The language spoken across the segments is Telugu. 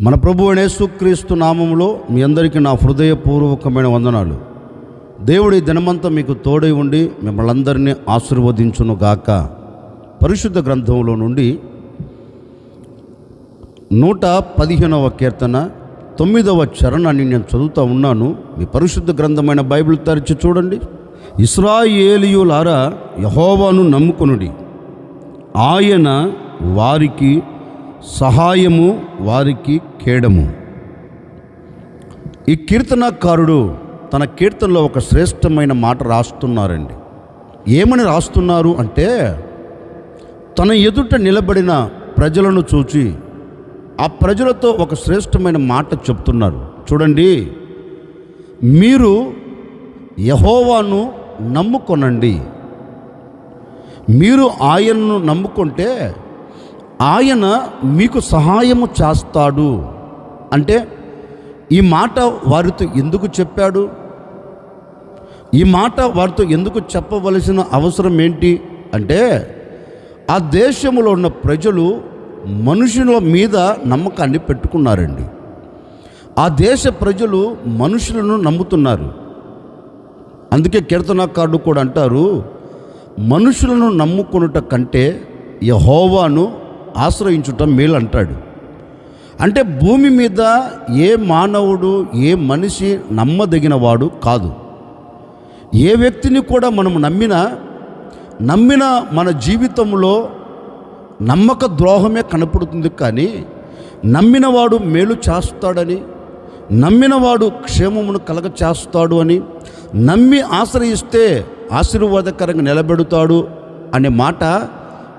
మన ప్రభు యేసుక్రీస్తు నామంలో మీ అందరికీ నా హృదయపూర్వకమైన వందనాలు. దేవుడి దినమంతా మీకు తోడై ఉండి మిమ్మల్ని అందరినీ ఆశీర్వదించును గాక. పరిశుద్ధ గ్రంథంలో నుండి నూట పదిహేనవ కీర్తన తొమ్మిదవ చరణాన్ని నేను చదువుతూ ఉన్నాను. మీ పరిశుద్ధ గ్రంథమైన బైబిల్ తెరిచి చూడండి. ఇస్రాయేలియులారా యహోవాను నమ్ముకొనుడి. ఆయన వారికి సహాయము వారికి కేడము. ఈ కీర్తనకారుడు తన కీర్తనలో ఒక శ్రేష్టమైన మాట రాస్తున్నారండి. ఏమని రాస్తున్నారు అంటే తన ఎదుట నిలబడిన ప్రజలను చూచి ఆ ప్రజలతో ఒక శ్రేష్టమైన మాట చెప్తున్నారు. చూడండి మీరు యహోవాను నమ్ముకొనండి. మీరు ఆయనను నమ్ముకుంటే ఆయన మీకు సహాయము చేస్తాడు. అంటే ఈ మాట వారితో ఎందుకు చెప్పాడు? ఈ మాట వారితో ఎందుకు చెప్పవలసిన అవసరం ఏంటి? అంటే ఆ దేశంలో ఉన్న ప్రజలు మనుషుల మీద నమ్మకాన్ని పెట్టుకున్నారండి. ఆ దేశ ప్రజలు మనుషులను నమ్ముతున్నారు. అందుకే కీర్తనకారుడు కూడా అంటారు మనుషులను నమ్ముకొనుట కంటే యహోవాను ఆశ్రయించుట మేలు అంటాడు అంటే భూమి మీద ఏ మానవుడు ఏ మనిషి నమ్మదగిన వాడు కాదు. ఏ వ్యక్తిని కూడా మనం నమ్మినా నమ్మిన మన జీవితంలో నమ్మక ద్రోహమే కనపడుతుంది కానీ నమ్మినవాడు మేలు చేస్తాడని నమ్మినవాడు క్షేమమును కలగ చేస్తాడు అని నమ్మి ఆశ్రయిస్తే ఆశీర్వాదకరంగా నిలబెడతాడు అనే మాట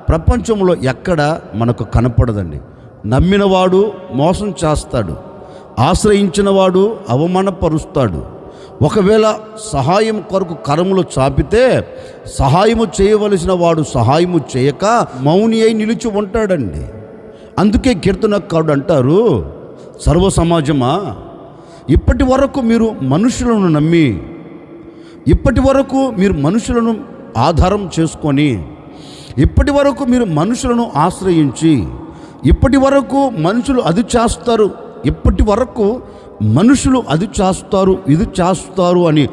ప్రపంచంలో ఎక్కడ మనకు కనపడదండి. నమ్మినవాడు మోసం చేస్తాడు. ఆశ్రయించినవాడు అవమానపరుస్తాడు. ఒకవేళ సహాయం కొరకు కరములు చాపితే సహాయము చేయవలసిన వాడు సహాయము చేయక మౌని అయి నిలిచి ఉంటాడండి. అందుకే కీర్తనకారుడు అంటారు సర్వ సమాజమా? ఇప్పటి వరకు మీరు మనుషులను నమ్మి ఇప్పటి వరకు మీరు మనుషులను ఆధారం చేసుకొని ఇప్పటి వరకు మీరు మనుషులను ఆశ్రయించి ఇప్పటి వరకు మనుషులు అది చేస్తారు ఇప్పటి వరకు మనుషులు అది చేస్తారు ఇది చేస్తారు అని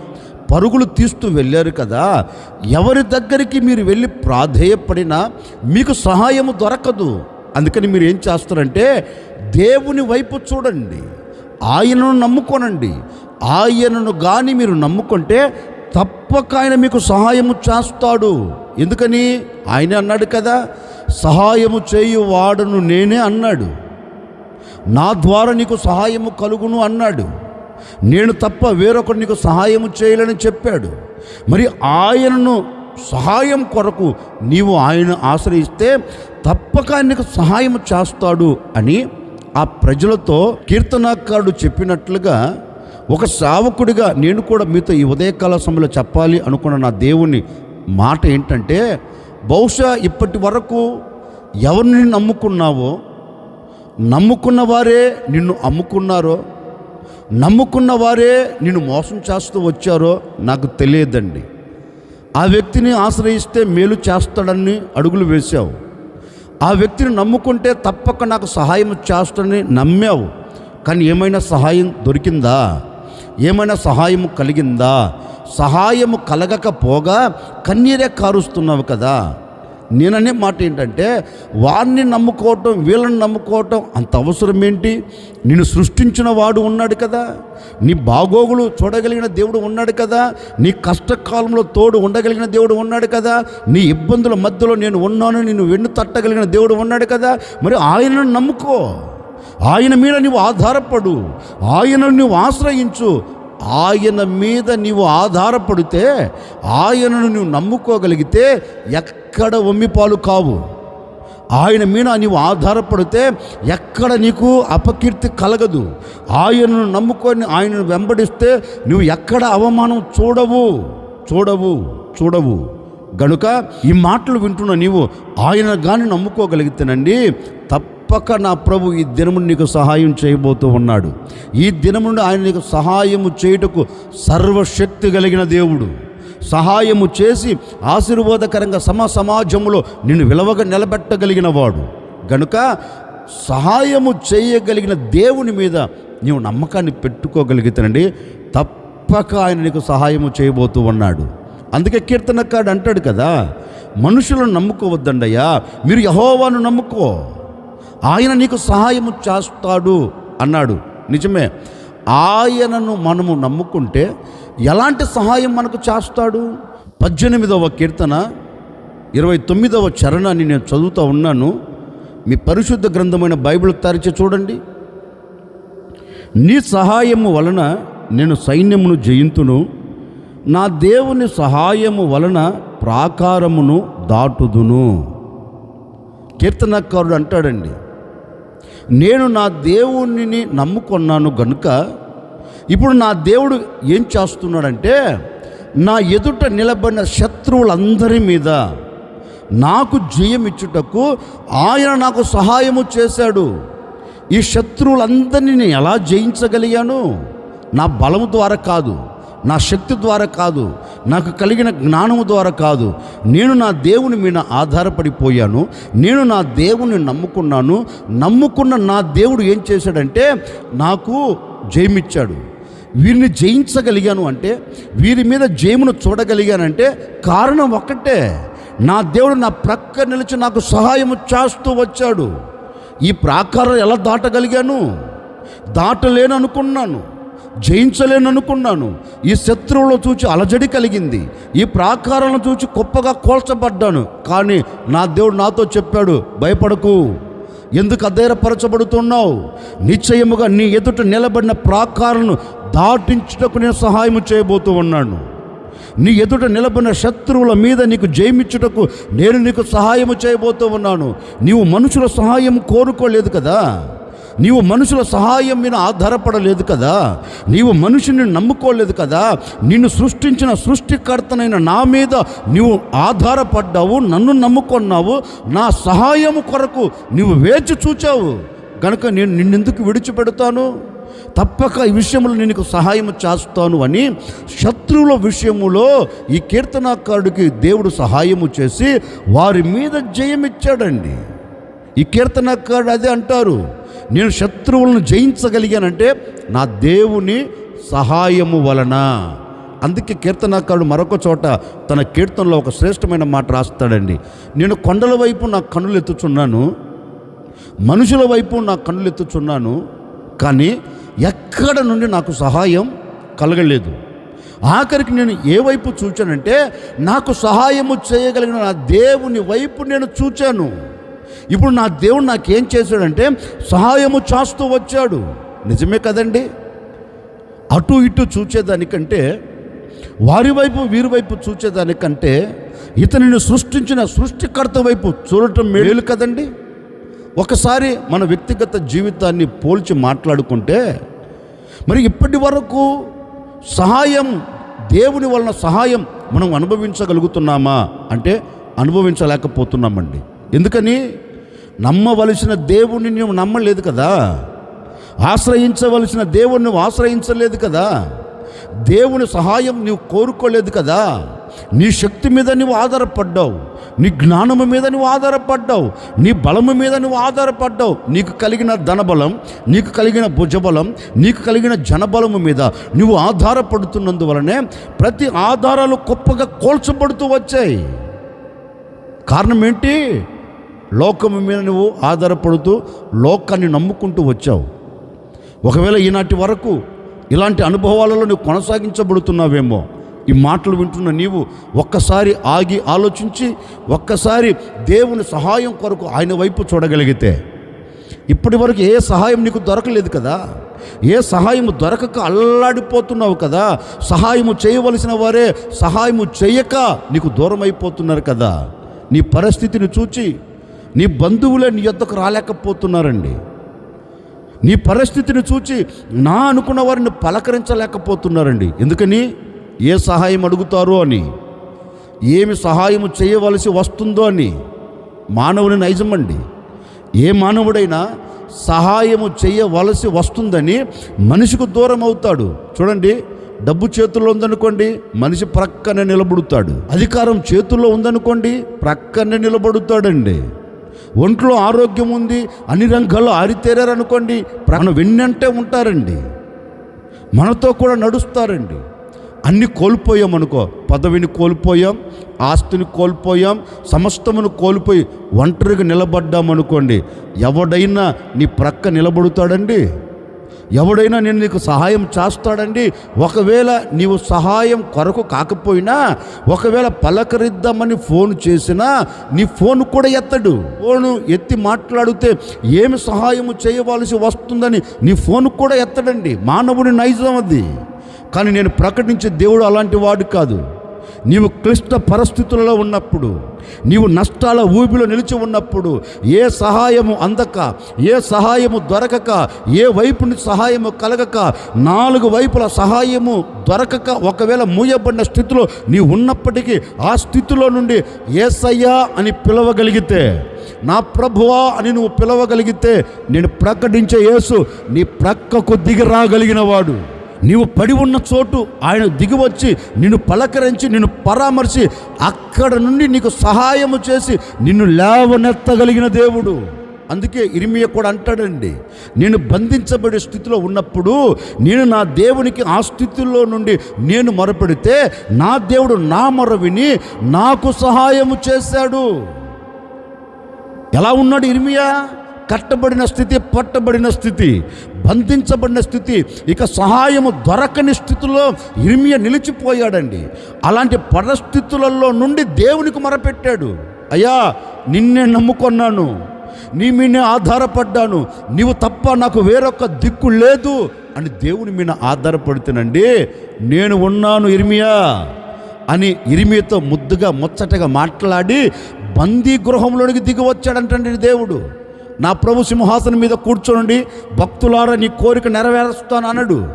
పరుగులు తీస్తూ వెళ్ళారు కదా. ఎవరి దగ్గరికి మీరు వెళ్ళి ప్రాధేయపడినా మీకు సహాయము దొరకదు. అందుకని మీరు ఏం చేస్తారంటే దేవుని వైపు చూడండి ఆయనను నమ్ముకోనండి. ఆయనను కానీ మీరు నమ్ముకుంటే తప్పక ఆయన మీకు సహాయము చేస్తాడు. ఎందుకని? ఆయన అన్నాడు కదా సహాయము చేయు వాడను నేనే అన్నాడు. నా ద్వారా నీకు సహాయము కలుగును అన్నాడు. నేను తప్ప వేరొకరు నీకు సహాయము చేయలేని చెప్పాడు. మరి ఆయనను సహాయం కొరకు నీవు ఆయన ఆశ్రయిస్తే తప్పక నీకు సహాయం చేస్తాడు అని ఆ ప్రజలతో కీర్తనాకారుడు చెప్పినట్లుగా ఒక సేవకుడిగా నేను కూడా మీతో ఈ ఉదయకాల సమయంలో చెప్పాలి అనుకున్న నా దేవుని మాట ఏంటంటే బహుశా ఇప్పటి వరకు ఎవరిని నమ్ముకున్నావో నమ్ముకున్న వారే నిన్ను అమ్ముకున్నారో నమ్ముకున్న వారే నిన్ను మోసం చేస్తూ వచ్చారో నాకు తెలియదండి. ఆ వ్యక్తిని ఆశ్రయిస్తే మేలు చేస్తాడని అడుగులు వేశావు. ఆ వ్యక్తిని నమ్ముకుంటే తప్పక నాకు సహాయం చేస్తాడని నమ్మావు. కానీ ఏమైనా సహాయం దొరికిందా? ఏమైనా సహాయం కలిగిందా? సహాయము కలగకపోగా కన్నీరే కారుస్తున్నావు కదా. నేననే మాట ఏంటంటే వారిని నమ్ముకోవటం వీళ్ళని నమ్ముకోవటం అంత అవసరం ఏంటి? నిన్ను సృష్టించిన వాడు ఉన్నాడు కదా. నీ బాగోగులు చూడగలిగిన దేవుడు ఉన్నాడు కదా. నీ కష్టకాలంలో తోడు ఉండగలిగిన దేవుడు ఉన్నాడు కదా. నీ ఇబ్బందుల మధ్యలో నేను ఉన్నాను నిన్ను వెన్ను తట్టగలిగిన దేవుడు ఉన్నాడు కదా. మరి ఆయనను నమ్ముకో. ఆయన మీద నువ్వు ఆధారపడు. ఆయనను నువ్వు ఆశ్రయించు. ఆయన మీద నీవు ఆధారపడితే ఆయనను నువ్వు నమ్ముకోగలిగితే ఎక్కడ ఒమ్మిపాలు కావు. ఆయన మీద నీవు ఆధారపడితే ఎక్కడ నీకు అపకీర్తి కలగదు. ఆయనను నమ్ముకొని ఆయనను వెంబడిస్తే నువ్వు ఎక్కడ అవమానం చూడవు. చూడవు చూడవు. గనుక ఈ మాటలు వింటున్న నీవు ఆయన కానీ నమ్ముకోగలిగితేనండి తప్పక నా ప్రభు ఈ దినము నీకు సహాయం చేయబోతూ ఉన్నాడు. ఈ దినము ఆయన నీకు సహాయము చేయుటకు సర్వశక్తి కలిగిన దేవుడు. సహాయము చేసి ఆశీర్వాదకరంగా సమ సమాజంలో నిన్ను విలువగా నిలబెట్టగలిగిన వాడు గనుక సహాయము చేయగలిగిన దేవుని మీద నీవు నమ్మకాన్ని పెట్టుకోగలిగితేనండి తప్పక ఆయన నీకు సహాయము చేయబోతూ ఉన్నాడు. అందుకే కీర్తనకాడు అంటాడు కదా మనుషులను నమ్ముకోవద్దండయ్యా మీరు యహోవాను నమ్ముకో. ఆయన నీకు సహాయము చేస్తాడు అన్నాడు. నిజమే. ఆయనను మనము నమ్ముకుంటే ఎలాంటి సహాయం మనకు చేస్తాడు? పద్దెనిమిదవ కీర్తన ఇరవై తొమ్మిదవ చరణాన్ని నేను చదువుతూ ఉన్నాను. మీ పరిశుద్ధ గ్రంథమైన బైబిల్ తరిచి చూడండి. నీ సహాయము వలన నేను సైన్యమును జయింతును. నా దేవుని సహాయము వలన ప్రాకారమును దాటుదును. కీర్తనకారుడు అంటాడండి నేను నా దేవుణ్ణి నమ్ముకున్నాను గనుక ఇప్పుడు నా దేవుడు ఏం చేస్తున్నాడంటే నా ఎదుట నిలబడిన శత్రువులందరి మీద నాకు జయం ఇచ్చుటకు ఆయన నాకు సహాయము చేశాడు. ఈ శత్రువులందరినీ నేను ఎలా జయించగలిగాను? నా బలము ద్వారా కాదు. నా శక్తి ద్వారా కాదు నాకు కలిగిన జ్ఞానము ద్వారా కాదు. నేను నా దేవుని మీద ఆధారపడిపోయాను నేను నా దేవుని నమ్ముకున్నాను. నమ్ముకున్న నా దేవుడు ఏం చేశాడంటే నాకు జయమిచ్చాడు. వీరిని జయించగలిగాను అంటే వీరి మీద జయమును చూడగలిగానంటే కారణం ఒక్కటే. నా దేవుడు నా ప్రక్క నిలిచి నాకు సహాయము చేస్తూ వచ్చాడు. ఈ ప్రాకారం ఎలా దాటగలిగాను? దాటలేను అనుకున్నాను జయించలేననుకున్నాను ఈ శత్రువులను చూచి అలజడి కలిగింది. ఈ ప్రాకారాలను చూచి గొప్పగా కోల్చబడ్డాను. కానీ నా దేవుడు నాతో చెప్పాడు భయపడకు. ఎందుకు అధైర్యపరచబడుతున్నావు? నిశ్చయముగా నీ ఎదుట నిలబడిన ప్రాకారాలను దాటించుటకు నేను సహాయం చేయబోతూ ఉన్నాను. నీ ఎదుట నిలబడిన శత్రువుల మీద నీకు జయమిచ్చుటకు నేను నీకు సహాయం చేయబోతూ ఉన్నాను. నీవు మనుషుల సహాయం కోరుకోలేదు కదా? నీవు మనుషుల సహాయం మీద ఆధారపడలేదు కదా? నీవు మనుషుని నమ్ముకోలేదు కదా? నిన్ను సృష్టించిన సృష్టికర్తనైన నా మీద నీవు ఆధారపడ్డావు నన్ను నమ్ముకున్నావు నా సహాయం కొరకు నీవు వేచి చూచావు. కనుక నేను నిన్నెందుకు విడిచిపెడతాను? తప్పక ఈ విషయంలో నేను సహాయం చేస్తాను అని శత్రువుల విషయములో ఈ కీర్తనాకారుడికి దేవుడు సహాయము చేసి వారి మీద జయమిచ్చాడండి. ఈ కీర్తనకారుడు అదే అంటారు నేను శత్రువులను జయించగలిగానంటే నా దేవుని సహాయము వలన. అందుకే కీర్తనాకారుడు మరొక చోట తన కీర్తనలో ఒక శ్రేష్టమైన మాట రాస్తాడండి. నేను కొండల వైపు నా కన్నులు ఎత్తుచున్నాను మనుషుల వైపు నా కన్నులు ఎత్తుచున్నాను కానీ ఎక్కడ నుండి నాకు సహాయం కలగలేదు. ఆఖరికి నేను ఏ వైపు చూచానంటే నాకు సహాయము చేయగలిగిన నా దేవుని వైపు నేను చూచాను. ఇప్పుడు నా దేవుడు నాకేం చేశాడంటే సహాయము చేస్తూ వచ్చాడు. నిజమే కదండి? అటు ఇటు చూచేదానికంటే వారి వైపు వీరి వైపు చూచేదానికంటే ఇతనిని సృష్టించిన సృష్టికర్త వైపు చూడటం మేలు కదండి? ఒకసారి మన వ్యక్తిగత జీవితాన్ని పోల్చి మాట్లాడుకుంటే మరి ఇప్పటి వరకు సహాయం దేవుని వలన సహాయం మనం అనుభవించగలుగుతున్నామా? అంటే అనుభవించలేకపోతున్నామండి. ఎందుకని? నమ్మవలసిన దేవుణ్ణి నువ్వు నమ్మలేదు కదా? ఆశ్రయించవలసిన దేవుణ్ణి నువ్వు ఆశ్రయించలేదు కదా? దేవుని సహాయం నువ్వు కోరుకోలేదు కదా? నీ శక్తి మీద నువ్వు ఆధారపడ్డావు. నీ జ్ఞానము మీద నువ్వు ఆధారపడ్డావు. నీ బలము మీద నువ్వు ఆధారపడ్డావు. నీకు కలిగిన ధనబలం నీకు కలిగిన భుజబలం నీకు కలిగిన జనబలము మీద నువ్వు ఆధారపడుతున్నందువలనే ప్రతి ఆధారాలు గొప్పగా కోల్చబడుతూ వచ్చాయి. కారణం ఏంటి? లోకము మీద నువ్వు ఆధారపడుతూ లోకాన్ని నమ్ముకుంటూ వచ్చావు. ఒకవేళ ఈనాటి వరకు ఇలాంటి అనుభవాలలో నువ్వు కొనసాగించబడుతున్నావేమో ఈ మాటలు వింటున్న నీవు ఒక్కసారి ఆగి ఆలోచించి ఒక్కసారి దేవుని సహాయం కొరకు ఆయన వైపు చూడగలిగితే ఇప్పటి వరకు ఏ సహాయం నీకు దొరకలేదు కదా? ఏ సహాయము దొరకక అల్లాడిపోతున్నావు కదా? సహాయము చేయవలసిన వారే సహాయము చేయక నీకు దూరం అయిపోతున్నారు కదా? నీ పరిస్థితిని చూచి నీ బంధువులే నీ యొద్దకు రాలేకపోతున్నారండి. నీ పరిస్థితిని చూచి నా అనుకున్న వారిని పలకరించలేకపోతున్నారండి. ఎందుకని? ఏ సహాయం అడుగుతారో అని. ఏమి సహాయము చేయవలసి వస్తుందో అని. మానవుని నైజమండి. ఏ మానవుడైనా సహాయము చేయవలసి వస్తుందని మనిషికి దూరం అవుతాడు. చూడండి డబ్బు చేతుల్లో ఉందనుకోండి మనిషి ప్రక్కనే నిలబడుతాడు. అధికారం చేతుల్లో ఉందనుకోండి ప్రక్కనే నిలబడుతాడండి. ఒంట్లో ఆరోగ్యం ఉంది అన్ని రంగాల్లో ఆరితేరారనుకోండి ప్రాణం వెన్నంటే ఉంటారండి. మనతో కూడా నడుస్తారండి. అన్ని కోల్పోయాం అనుకో పదవిని కోల్పోయాం ఆస్తిని కోల్పోయాం సమస్తమును కోల్పోయి ఒంటరిగా నిలబడ్డాం అనుకోండి ఎవడైనా నీ ప్రక్క నిలబడుతాడండి? ఎవడైనా నేను నీకు సహాయం చేస్తాడండి. ఒకవేళ నీవు సహాయం కొరకు కాకపోయినా ఒకవేళ పలకరిద్దామని ఫోన్ చేసినా నీ ఫోన్ కూడా ఎత్తడు. ఫోను ఎత్తి మాట్లాడితే ఏమి సహాయం చేయవలసి వస్తుందని నీ ఫోన్ కూడా ఎత్తడండి. మానవుని నైజం అది. కానీ నేను ప్రకటించే దేవుడు అలాంటి వాడు కాదు. నీవు క్లిష్ట పరిస్థితులలో ఉన్నప్పుడు నీవు నష్టాల ఊపిలో నిలిచి ఉన్నప్పుడు ఏ సహాయము అందక ఏ సహాయము దొరకక ఏ వైపు నుంచి సహాయము కలగక నాలుగు వైపుల సహాయము దొరకక ఒకవేళ మూయబడిన స్థితిలో నీ ఉన్నప్పటికీ ఆ స్థితిలో నుండి ఏసయ్యా అని పిలవగలిగితే నా ప్రభువా అని నువ్వు పిలవగలిగితే నేను ప్రకటించే యేసు నీ ప్రక్కకు దిగి రాగలిగిన వాడు నీవు పడి ఉన్న చోటు ఆయన దిగివచ్చి నిన్ను పలకరించి నిన్ను పరామర్శి అక్కడ నుండి నీకు సహాయము చేసి నిన్ను లేవనెత్తగలిగిన దేవుడు. అందుకే ఇరిమియ కూడా అంటాడండి నేను బంధించబడే స్థితిలో ఉన్నప్పుడు నేను నా దేవునికి ఆ స్థితిలో నుండి నేను మొరపెడితే నా దేవుడు నా మొర విని నాకు సహాయము చేశాడు. ఎలా ఉన్నాడు ఇరిమియా కట్టబడిన స్థితి పట్టబడిన స్థితి బంధించబడిన స్థితి ఇక సహాయము దొరకని స్థితిలో ఇర్మియ నిలిచిపోయాడండి. అలాంటి పరిస్థితులలో నుండి దేవునికి మొరపెట్టాడు. అయ్యా నిన్నే నమ్ముకొన్నాను. నీ మీనే ఆధారపడ్డాను. నీవు తప్ప నాకు వేరొక దిక్కు లేదు అని దేవుని మీద ఆధారపడుతానండి నేను ఉన్నాను ఇర్మియా అని ఇరిమితో ముద్దుగా ముచ్చటగా మాట్లాడి బందీ గృహంలోనికి దిగి వచ్చాడంటండి దేవుడు. నా ప్రభు సింహాసనం మీద కూర్చోండి భక్తులారా నీ కోరిక నెరవేరుస్తాను అన్నాడు.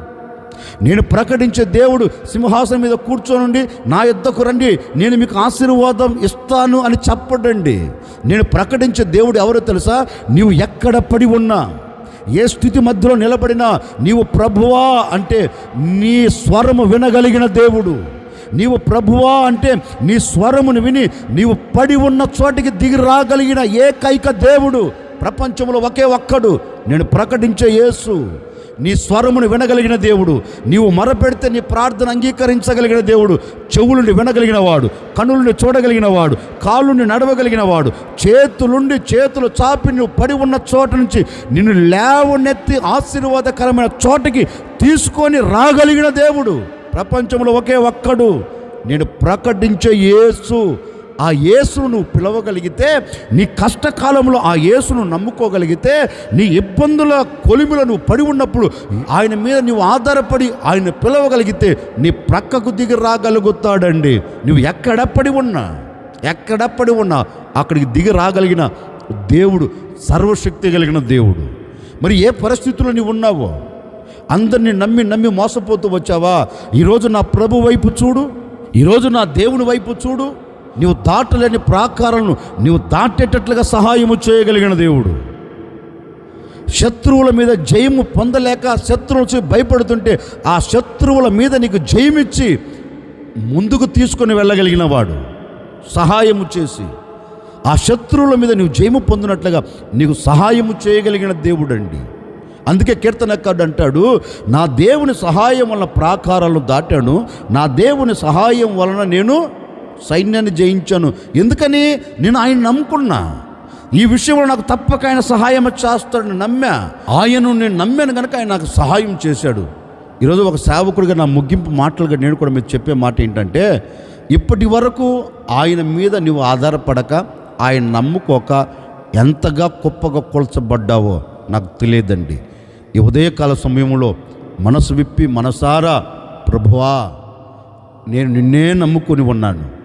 నేను ప్రకటించే దేవుడు సింహాసనం మీద కూర్చోనండి నా యుద్ధకు రండి నేను మీకు ఆశీర్వాదం ఇస్తాను అని చెప్పడండి. నేను ప్రకటించే దేవుడు ఎవరో తెలుసా? నీవు ఎక్కడ పడి ఉన్నా ఏ స్థితి మధ్యలో నిలబడినా నీవు ప్రభువా అంటే నీ స్వరము వినగలిగిన దేవుడు. నీవు ప్రభువా అంటే నీ స్వరమును విని నీవు పడి ఉన్న చోటికి దిగి రాగలిగిన ఏకైక దేవుడు. ప్రపంచంలో ఒకే ఒక్కడు నేను ప్రకటించే యేసు. నీ స్వరమును వినగలిగిన దేవుడు నీవు మరపెడితే నీ ప్రార్థన అంగీకరించగలిగిన దేవుడు చెవులను వినగలిగిన వాడు కనులను చూడగలిగిన వాడు కాళ్ళుని నడవగలిగిన వాడు చేతులుండి చేతులు చాపి నువ్వు పడి ఉన్న చోట నుంచి నిన్ను లేవనెత్తి ఆశీర్వాదకరమైన చోటకి తీసుకొని రాగలిగిన దేవుడు. ప్రపంచంలో ఒకే ఒక్కడు నేను ప్రకటించే యేసు. ఆ యేసును నువ్వు పిలవగలిగితే నీ కష్టకాలంలో ఆ యేసును నమ్ముకోగలిగితే నీ ఇబ్బందుల కొలిమిలో నువ్వు పడి ఉన్నప్పుడు ఆయన మీద నువ్వు ఆధారపడి ఆయన పిలవగలిగితే నీ ప్రక్కకు దిగి రాగలుగుతాడండి. నువ్వు ఎక్కడ పడి ఉన్నా ఎక్కడ పడి ఉన్నా అక్కడికి దిగి రాగలిగిన దేవుడు సర్వశక్తి కలిగిన దేవుడు. మరి ఏ పరిస్థితుల్లో నీవు ఉన్నావో? అందరిని నమ్మి నమ్మి మోసపోతూ వచ్చావా? ఈరోజు నా ప్రభు వైపు చూడు ఈరోజు నా దేవుని వైపు చూడు నీవు దాటలేని ప్రాకారాలను నీవు దాటేటట్లుగా సహాయము చేయగలిగిన దేవుడు. శత్రువుల మీద జయము పొందలేక శత్రువులు భయపడుతుంటే ఆ శత్రువుల మీద నీకు జయమిచ్చి ముందుకు తీసుకొని వెళ్ళగలిగిన వాడు. సహాయము చేసి ఆ శత్రువుల మీద నీవు జయము పొందినట్లుగా నీకు సహాయము చేయగలిగిన దేవుడండి. అందుకే కీర్తనకాడు అంటాడు నా దేవుని సహాయం వలన ప్రాకారాలను దాటాను నా దేవుని సహాయం వలన నేను సైన్యాన్ని జయించాను. ఎందుకని? నేను ఆయన నమ్ముకున్నా. ఈ విషయంలో నాకు తప్పక ఆయన సహాయం చేస్తాడని నమ్మా. ఆయనను నేను నమ్మాను కనుక ఆయన నాకు సహాయం చేశాడు. ఈరోజు ఒక సేవకుడిగా నా ముగింపు మాటలుగా నేను కూడా మీకు చెప్పే మాట ఏంటంటే ఇప్పటి వరకు ఆయన మీద నువ్వు ఆధారపడక ఆయన నమ్ముకోక ఎంతగా గొప్పగా కొలచబడ్డావో నాకు తెలియదండి. ఈ ఉదయకాల సమయంలో మనసు విప్పి మనసారా ప్రభువా నేను నిన్నే నమ్ముకొని ఉన్నాను.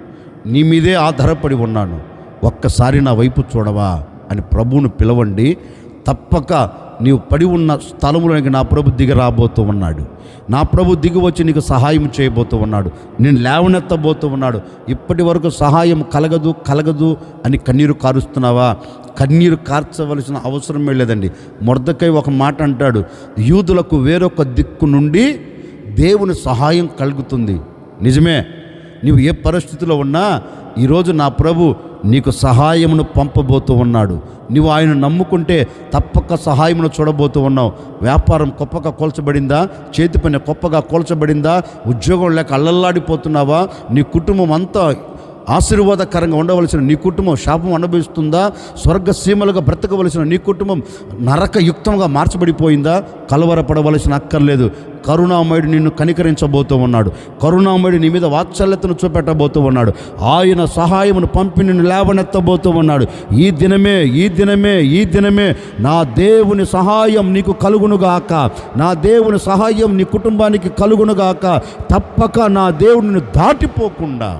నీ మీదే ఆధారపడి ఉన్నాను. ఒక్కసారి నా వైపు చూడవా అని ప్రభువును పిలవండి. తప్పక నీవు పడి ఉన్న స్థలములోనికి నా ప్రభు దిగి రాబోతూ ఉన్నాడు. నా ప్రభు దిగి వచ్చి నీకు సహాయం చేయబోతూ ఉన్నాడు. నేను లేవనెత్తబోతూ ఉన్నాడు. ఇప్పటి వరకు సహాయం కలగదు కలగదు అని కన్నీరు కారుస్తున్నావా? కన్నీరు కార్చవలసిన అవసరమే లేదండి. మురదకై ఒక మాట అంటాడు. యూదులకు వేరొక దిక్కు నుండి దేవుని సహాయం కలుగుతుంది. నిజమే? నీవు ఏ పరిస్థితిలో ఉన్నా ఈరోజు నా ప్రభు నీకు సహాయమును పంపబోతూ ఉన్నాడు. నువ్వు ఆయన నమ్ముకుంటే తప్పక సహాయమును చూడబోతూ ఉన్నావు. వ్యాపారం గొప్పగా కోల్చబడిందా? చేతి పని గొప్పగా కోల్చబడిందా? ఉద్యోగం లేక అల్లల్లాడిపోతున్నావా? నీ కుటుంబం అంతా ఆశీర్వాదకరంగా ఉండవలసిన నీ కుటుంబం శాపం అనుభవిస్తుందా? స్వర్గ సీమలుగా బ్రతకవలసిన నీ కుటుంబం నరకయుక్తంగా మార్చబడిపోయిందా? కలవరపడవలసిన అక్కర్లేదు. కరుణామయుడు నిన్ను కనికరించబోతూ ఉన్నాడు కరుణామయుడు నీ మీద వాత్సల్యతను చూపెట్టబోతూ ఉన్నాడు ఆయన సహాయమును పంపి నిన్ను లేవనెత్తబోతూ ఉన్నాడు ఈ దినమే ఈ దినమే ఈ దినమే నా దేవుని సహాయం నీకు కలుగునుగాక నా దేవుని సహాయం నీ కుటుంబానికి కలుగునుగాక తప్పక నా దేవుడిని దాటిపోకుండా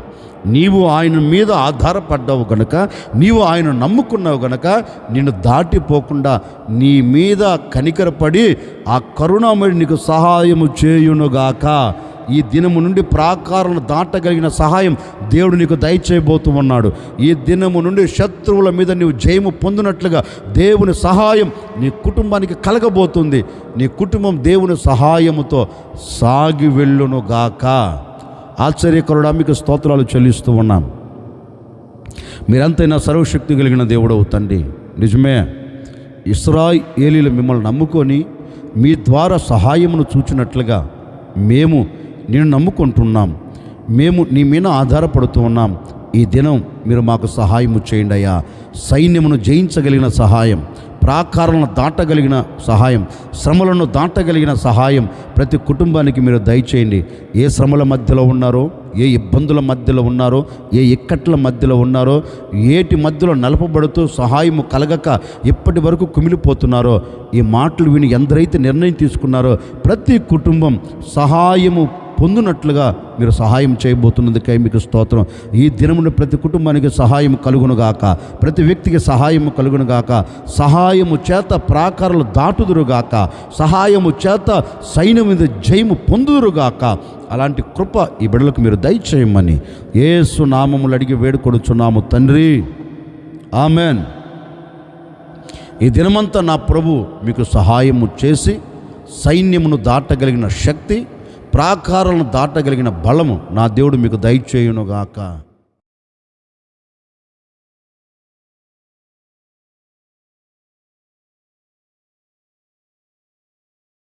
నీవు ఆయన మీద ఆధారపడ్డావు గనక నీవు ఆయన నమ్ముకున్నావు గనక నిన్ను దాటిపోకుండా నీ మీద కనికరపడి ఆ కరుణామయుడు నీకు సహాయము చేయునుగాక. ఈ దినము నుండి ప్రాకారాలను దాటగలిగిన సహాయం దేవుడు నీకు దయచేయబోతూ ఉన్నాడు ఈ దినము నుండి శత్రువుల మీద నీవు జయము పొందినట్లుగా దేవుని సహాయం నీ కుటుంబానికి కలగబోతుంది. నీ కుటుంబం దేవుని సహాయముతో సాగి వెళ్ళునుగాక. ఆశ్చర్యకరుడా మీకు స్తోత్రాలు చెల్లిస్తూ ఉన్నాం మీరంతైనా సర్వశక్తి కలిగిన దేవుడవు తండ్రి. నిజమే ఇస్రాయ్ ఏలీలు మిమ్మల్ని నమ్ముకొని మీ ద్వారా సహాయమును చూచినట్లుగా మేము నేను నమ్ముకుంటున్నాం. మేము నీ మీద ఆధారపడుతూ ఉన్నాం. ఈ దినం మీరు మాకు సహాయము చేయండి అయ్యా. సైన్యమును జయించగలిగిన సహాయం ప్రాకారాలను దాటగలిగిన సహాయం శ్రమలను దాటగలిగిన సహాయం ప్రతి కుటుంబానికి మీరు దయచేయండి. ఏ శ్రమల మధ్యలో ఉన్నారో ఏ ఇబ్బందుల మధ్యలో ఉన్నారో ఏ ఇక్కట్ల మధ్యలో ఉన్నారో ఏటి మధ్యలో నలపబడుతూ సహాయము కలగక ఇప్పటి వరకు కుమిలిపోతున్నారో ఈ మాటలు విని ఎందరైతే నిర్ణయం తీసుకున్నారో ప్రతి కుటుంబం సహాయము పొందినట్లుగా మీరు సహాయం చేయబోతున్నందుకై మీకు స్తోత్రం. ఈ దినమున ప్రతి కుటుంబానికి సహాయం కలుగునుగాక. ప్రతి వ్యక్తికి సహాయము కలుగునుగాక. సహాయము చేత ప్రాకారాలు దాటుదురుగాక. సహాయము చేత సైన్యం మీద జయము పొందుదురుగాక. అలాంటి కృప ఈ బిడ్డలకు మీరు దయచేయమని ఏసు నామములు అడిగి వేడుకొడుచున్నాము తండ్రి. ఆమెన్. ఈ దినమంతా నా ప్రభు మీకు సహాయము చేసి సైన్యమును దాటగలిగిన శక్తి ప్రాకారాలను దాటగలిగిన బలము నా దేవుడు మీకు దయచేయునుగాక.